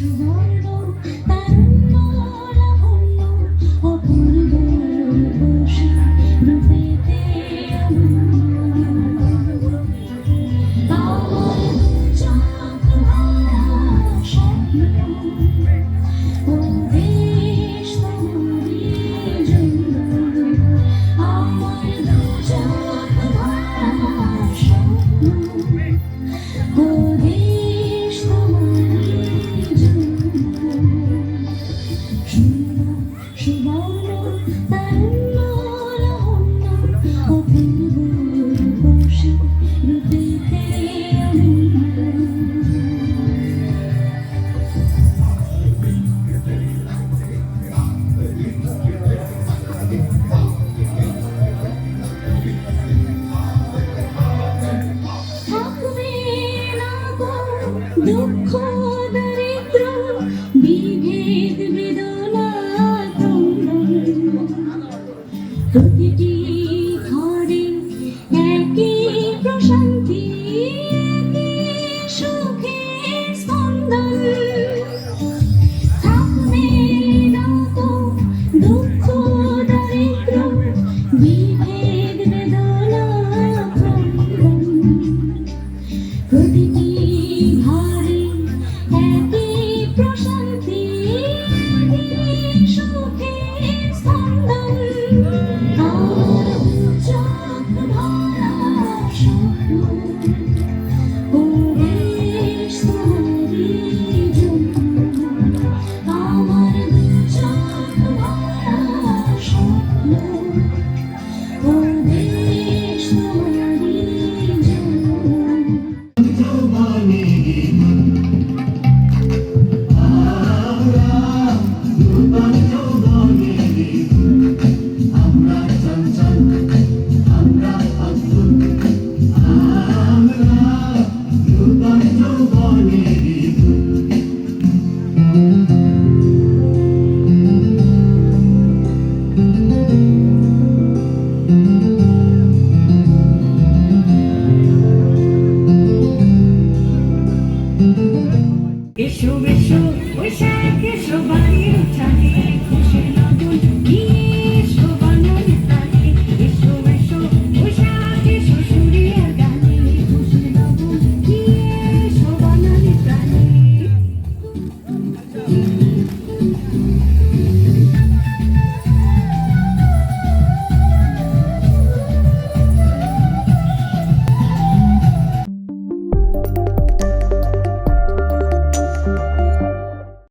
Should I go? দুঃখ দরিদ্র, বিভেদ বেদনা প্রতিটি ঘরে একই প্রশান্তি সুখের স্পন্দন। থাকবে না তো দুঃখ দরিদ্র, বিভেদ বেদনা প্রতিটি If you